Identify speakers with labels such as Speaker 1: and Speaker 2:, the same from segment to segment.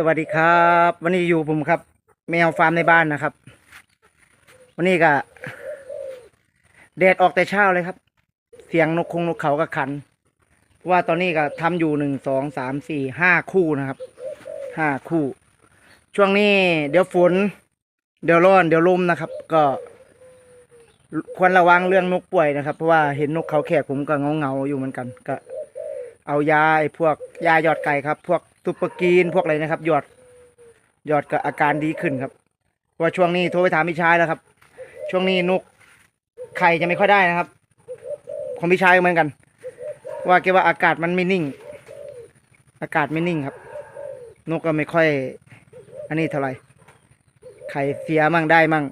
Speaker 1: สวัสดีครับ วันนี้อยู่ผมครับ แมวฟาร์มในบ้านนะครับ วันนี้ก็แดดออกแต่เช้าเลยครับ เสียงนกคงนกเขาก็ขันเพราะว่าตอนนี้ก็ทำอยู่หนึ่งสองสามสี่ห้าคู่นะครับห้าคู่ ช่วงนี้เดี๋ยวฝน เดี๋ยวร้อนเดี๋ยวลมนะครับ ก็ควรระวังเรื่องนกป่วยนะครับ เพราะว่าเห็นนกเขาแขกผมก็เงาเงาอยู่เหมือนกัน ก็ เอายาไอ้พวกยาหยอดไก่ครับ พวก ซุปเปกีนพวกอะไรนะครับ หยอดหยอดก็อาการดีขึ้นครับว่าช่วงนี้โทรไปถามพี่ชายแล้วครับ ช่วงนี้นกไข่จะไม่ค่อยได้นะครับ ของพี่ชายเหมือนกัน ว่าแกว่าอากาศมันไม่นิ่ง อากาศไม่นิ่งครับ นกก็ไม่ค่อย อันนี้เท่าไหร่ไข่เสียมั่งได้มั่ง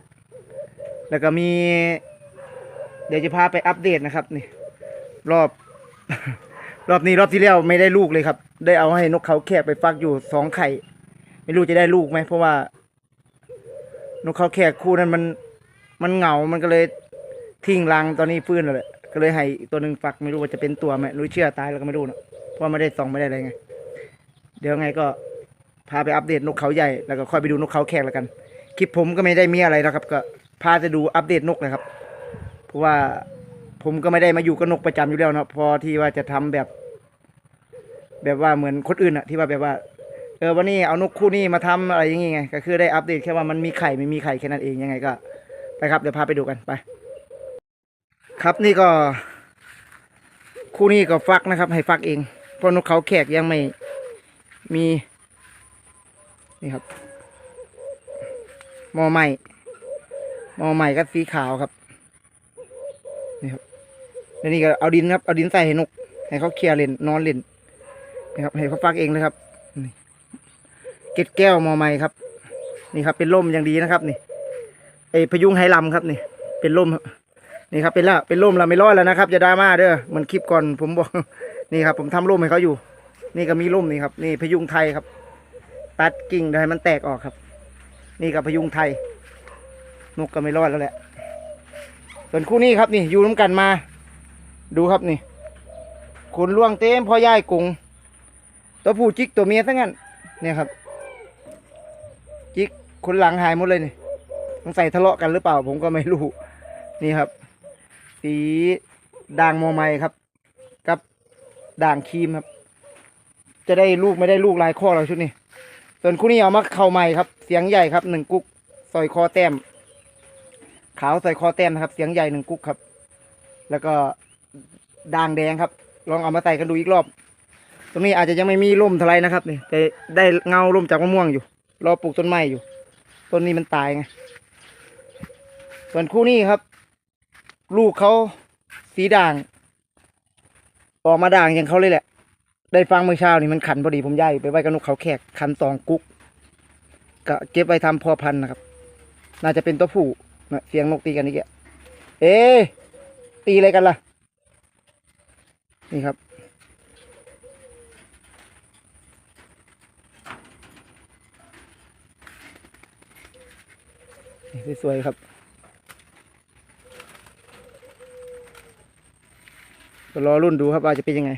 Speaker 1: แล้วก็มี เดี๋ยวจะพาไปอัปเดตนะครับ นี่ รอบ รอบนี้รอบที่แล้วไม่ได้ลูกเลยครับ ได้เอาให้นกเขาแขกไปฟักอยู่สองไข่ ไม่รู้จะได้ลูกไหมเพราะว่า นกเขาแขกคู่นั้นมัน มันเหงา มันก็เลยทิ้งรังตอนนี้ฟื้นแล้วแหละก็เลยให้ตัวหนึ่งฟักไม่รู้ว่าจะเป็นตัวไหมรู้เชื่อตายแล้วก็ไม่รู้นะเพราะไม่ได้ส่องไม่ได้อะไรไง เดี๋ยวไงก็พาไปอัปเดตนกเขาใหญ่แล้วก็ค่อยไปดูนกเขาแขกแล้วกันคลิปผมก็ไม่ได้มีอะไรนะครับ ก็พาจะดูอัปเดตนกนะครับ เพราะว่า ผมก็ไม่ได้มาอยู่กับนกประจำอยู่แล้วเนาะพอที่ว่าจะทำแบบ แบบว่าเหมือนคนอื่นอะที่ว่าแบบว่า เออวันนี้เอานกคู่นี้มาทำอะไรอย่างงี้ไง ก็คือได้อัปเดตแค่ว่ามันมีไข่ไม่มีไข่แค่นั้นเองยังไงก็ ไปครับเดี๋ยวพาไปดูกันไป ครับนี่ก็ คู่นี้ก็ฟักนะครับ ให้ฟักเองเพราะนกเขาแขกยังไม่มี นี่ครับมอใหม่มอใหม่ก็สีขาวครับ แล้วนี่ก็เอาดินครับ เอาดินใส่ให้นก ให้เขาเคลียร์เล่นนอนเล่นนะครับ ให้เขาฟักเองเลยครับนี่เกล็ดแก้วมอใหม่ครับ นี่ครับ เป็นร่มอย่างดีนะครับ นี่ไอพยุงไหลำครับนี่ เป็นร่มนี่ครับเป็นละเป็นร่มเราไม่รอดแล้วนะครับจะดราม่าเด้อเหมือนคลิปก่อนผมบอกนี่ครับ ผมทำร่มให้เขาอยู่ นี่ก็มีร่มนี่ครับ นี่พยุงไทยครับ ตัดกิ่งเดี๋ยวให้มันแตกออกครับ นี่กับพยุงไทยนกก็ไม่รอดแล้วแหละส่วนคู่นี้ครับนี่อยู่น้ำกันมา ดูครับนี่ขนล่วงเต็มพ่อย่ายกงตัวผู้จิกตัวเมียทั้งนั้นเนี่ยครับ จิกขนหลังหายหมดเลยนี่ต้องใส่ทะเลาะกันหรือเปล่า ผมก็ไม่รู้ นี่ครับ สีด่างโมไมครับ กับด่างครีมครับ จะได้ลูกไม่ได้ลูกลายข้อเราชุดนี้ ส่วนคู่นี้เอามาเข่าใหม่ครับ เสียงใหญ่ครับหนึ่งกุ๊กซอยคอแต้มขาวใส่คอแต้มนะครับ เสียงใหญ่หนึ่งกุ๊กครับ แล้วก็ ด่างแดงครับ ลองเอามาใส่กันดูอีกรอบ ตรงนี้อาจจะยังไม่มีร่มเท่าไรนะครับนี่แต่ได้เงาร่มจากมะม่วงอยู่ รอปลูกต้นไม้อยู่ ต้นนี้มันตายไง ส่วนคู่นี้ครับ ลูกเขาสีด่าง ออกมาด่างอย่างเขาเลยแหละ ได้ฟังเมื่อเช้านี่มันขันพอดีผมย้ายไปไว้กับนกเขาแขกขันสองกุ๊กก็เก็บไว้ทำพอพันธุ์นะครับ น่าจะเป็นตัวผู้เสียงนกตีกันนี่แกเอ๊ะตีอะไรกันล่ะ นี่ครับ สวยๆครับรอรุ่นดูครับว่าจะเป็นยังไง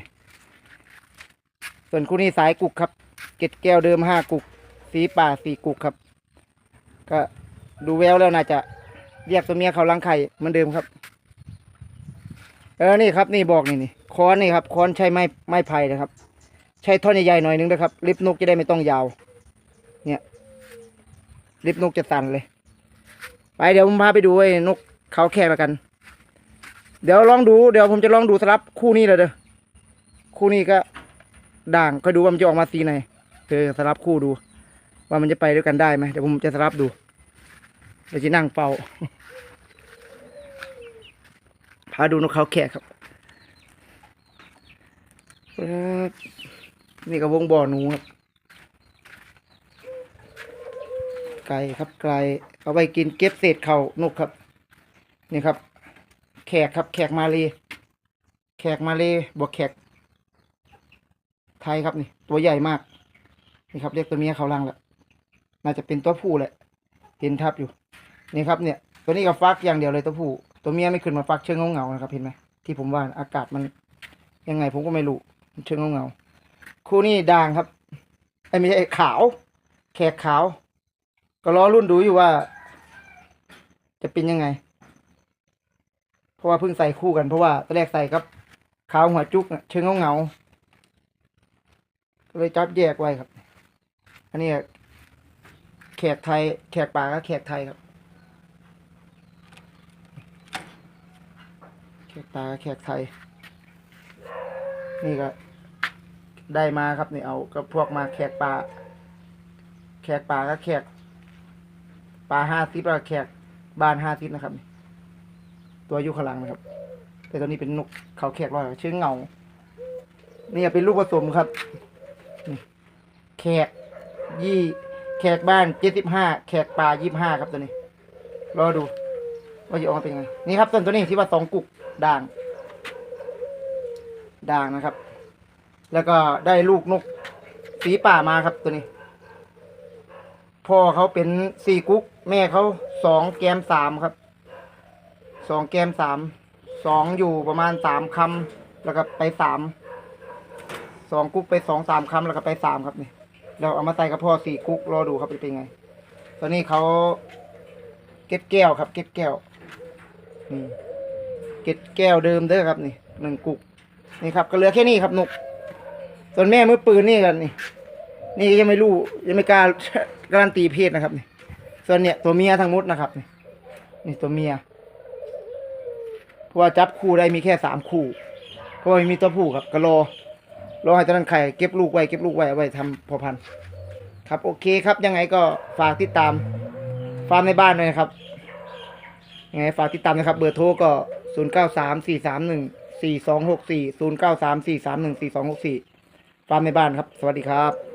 Speaker 1: ส่วนคู่นี้สายกุกครับ เก็ดแก้วเดิมห้ากุก สีป่าสี่กุกครับ ก็ดูแววแล้วน่าจะเรียกตัวเมียเขาลังไข่เหมือนเดิมครับ เออ นี่ครับ นี่บอกนี่นี่ ค้อนนี่ครับค้อนใช้ไม้ไม้ไผ่นะครับ ใช้ท่อนใหญ่ๆหน่อยนึงนะครับลิปนกจะได้ไม่ต้องยาว เนี่ยลิปนกจะสั่นเลย ไปเดี๋ยวผมพาไปดูไอ้นกเขาแขกแล้วกัน เดี๋ยวลองดูเดี๋ยวผมจะลองดูสลับคู่นี้เลยเด้อคู่นี้ก็ด่างก็ดูว่ามันจะออกมาสีไหนเออสลับคู่ดู ว่ามันจะไปด้วยกันได้ไหมเดี๋ยวผมจะสลับดูเดี๋ยวจะนั่งเฝ้าพาดูนกเขาแขกครับปึ๊บ นี่ก็วงบ่อหนูครับ ไก่ครับไก่เอาไปกินเก็บเศษเขานกครับ นี่ครับ แขกครับ แขกมาเลยแขกมาเลยบวกแขก ไทยครับนี่ ตัวใหญ่มาก นี่ครับเรียกตัวเมียเขาลังแล้วน่าจะเป็นตัวผู้แหละ เห็นทับอยู่ นี่ครับเนี่ย ตัวนี้ก็ฟักอย่างเดียวเลยตัวผู้ ตัวเมียไม่ขึ้นมาฟักเชิงเงาเงานะครับเห็นไหมที่ผมว่าอากาศมันยังไงผมก็ไม่รู้เชิงเงาเงา คู่นี้ด่างครับไอ้ไม่ใช่ขาว แขกขาว ก็รอรุ่นดูอยู่ว่า จะเป็นยังไง เพราะว่าเพิ่งใส่คู่กันเพราะว่าตอนแรกใส่กับ ขาวหัวจุกน่ะเชิงเงาเงาก็เลยจับแยกไว้ครับ อันนี้แขกไทย แขกป่าก็แขกไทยครับ แขกป่าก็แขกไทย นี่ก็ ได้มาครับนี่เอากับพวกมาแขกปลาแขกปลาก็แขกปลาห้าสิบแล้วแขกบ้านห้าสิบนะครับ ตัวอยุขังนะครับ แต่ตัวนี้เป็นนกเขาแขกร้อยชื่อเงานี่เป็นลูกผสมครับแขกยี่แขกบ้านเจ็ดสิบห้าแขกปลายี่ห้าครับตัวนี้ รอดู ว่าจะออกมาเป็นไงนี่ครับต้นตัวนี้ที่ว่าสองกุกด่าง ด่างนะครับ แล้วก็ได้ลูกนกสีป่ามาครับตัวนี้ พ่อเขาเป็นสี่กุ๊ก แม่เขาสองแกมสามครับ สองแกมสาม สองอยู่ประมาณสามคำแล้วก็ไปสาม สองกุ๊กไปสองสามคำแล้วก็ไปสามครับนี่ เราเอามาใส่กับพ่อสี่กุ๊กรอดูครับเป็นไง ตอนนี้เขาเก็ดแก้วครับ เก็ดแก้วนี่เก็ดแก้วเดิมเด้อครับนี่หนึ่งกุ๊กนี่ครับก็เหลือแค่นี้ครับนก ส่วนแม่มือปืนนี่กันนี่นี่ยังไม่รู้ยังไม่กล้าการันตีเพศนะครับนี่ส่วนเนี่ยตัวเมียทั้งหมดนะครับนี่นี่ตัวเมียเพราะว่าจับคู่ได้มีแค่สามคู่เพราะว่ามีตัวผู้ครับก็รอรอให้ตอนนั้นไข่เก็บลูกไว้เก็บลูกไว้ไว้ทำพอพันธุ์ครับโอเคครับยังไงก็ฝากติดตามฟาร์มในบ้านด้วยครับยังไงฝากติดตามนะครับ เบอร์โทรก็ศูนย์เก้าสามสี่สามหนึ่งสี่สองหกสี่ศูนย์เก้าสามสี่สามหนึ่งสี่สองหกสี่ ฟาร์มในบ้านครับ สวัสดีครับ